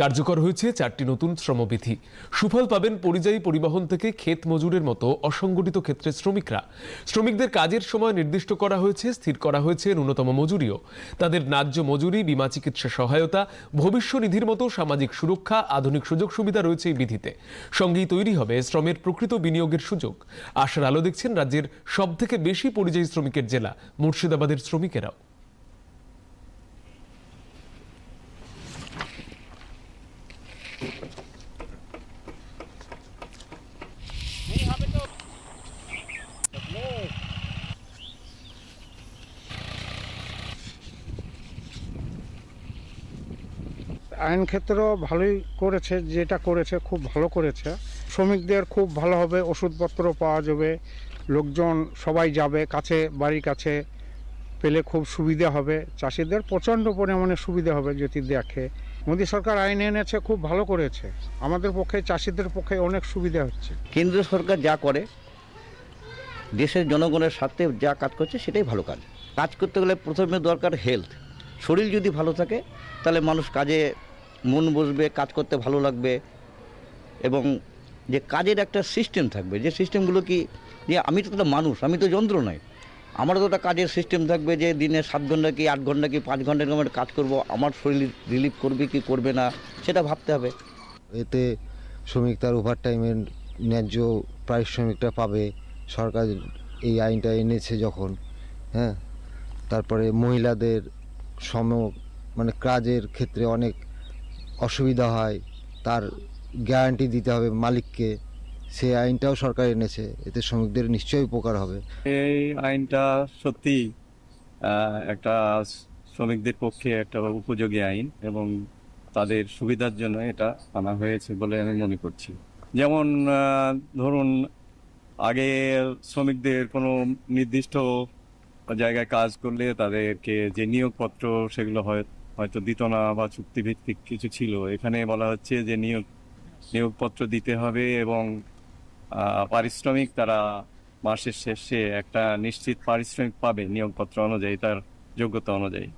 কার্যকর হয়েছে চারটি নতুন শ্রমবিধি। সুফল পাবেন পরিযায়ী পরিবহন থেকে ক্ষেত মজুরের মতো অসংগঠিত ক্ষেত্রে শ্রমিকরা। শ্রমিকদের কাজের সময় নির্দিষ্ট করা হয়েছে, স্থির করা হয়েছে ন্যূনতম মজুরিও। তাদের ন্যায্য মজুরি, বিমা চিকিৎসা সহায়তা ভবিষ্য নিধির মতো সামাজিক সুরক্ষা, আধুনিক সুযোগ সুবিধা রয়েছে এই বিধিতে। সঙ্গেই তৈরি হবে শ্রমের প্রকৃত বিনিয়োগের সুযোগ। আশার আলো দেখছেন রাজ্যের সবথেকে বেশি পরিযায়ী শ্রমিকের জেলা, মুর্শিদাবাদের শ্রমিকেরাও। আইন ক্ষেত্র ভালোই করেছে, যেটা করেছে খুব ভালো করেছে। শ্রমিকদের খুব ভালো হবে, ওষুধপত্র পাওয়া যাবে, লোকজন সবাই যাবে, কাছে, বাড়ির কাছে পেলে খুব সুবিধা হবে। চাষিদের প্রচণ্ড পরিমাণে সুবিধা হবে যদি দেখে। মোদী সরকার আইন এনেছে, খুব ভালো করেছে। আমাদের পক্ষে, চাষিদের পক্ষে অনেক সুবিধা হচ্ছে। কেন্দ্র সরকার যা করে, দেশের জনগণের স্বার্থে যা কাজ করছে, সেটাই ভালো কাজ। কাজ করতে গেলে প্রথমে দরকার হেলথ শরীর যদি ভালো থাকে, তাহলে মানুষ কাজে মন বসবে, কাজ করতে ভালো লাগবে এবং যে কাজের একটা সিস্টেম থাকবে, যে সিস্টেমগুলো কি, যে আমি তো একটা মানুষ, আমি তো যন্ত্র নয়। আমারও তো একটা কাজের সিস্টেম থাকবে যে দিনে সাত ঘণ্টা কি আট ঘণ্টা কি পাঁচ ঘণ্টা এরকম কাজ করব, আমার শরীর রিলিফ করবে কি করবে না, সেটা ভাবতে হবে। এতে শ্রমিক তার ওভার টাইমের ন্যায্য পারিশ্রমিকটা পাবে, সরকার এই আইনটা এনেছে যখন হ্যাঁ? তারপরে মহিলাদের সম মানে কাজের ক্ষেত্রে অনেক অসুবিধা হয়, তার গ্যারান্টি দিতে হবে মালিককে। সেই আইনটাও সরকার এনেছে, এতে শ্রমিকদের নিশ্চয়ই উপকার হবে। এই আইনটা সত্যি একটা শ্রমিকদের পক্ষে একটা উপযোগী আইন এবং তাদের সুবিধার জন্য এটা আনা হয়েছে বলে আমি মনে করছি। যেমন ধরুন, আগে শ্রমিকদের কোনো নির্দিষ্ট জায়গায় কাজ করলে তাদেরকে যে নিয়োগপত্র সেগুলো হয় হয়তো দিত না বা চুক্তিভিত্তিক কিছু ছিল। এখানে বলা হচ্ছে যে নিয়োগ, নিয়োগপত্র দিতে হবে এবং পারিশ্রমিক তারা মাসের শেষে একটা নিশ্চিত পারিশ্রমিক পাবে নিয়োগপত্র অনুযায়ী, তার যোগ্যতা অনুযায়ী।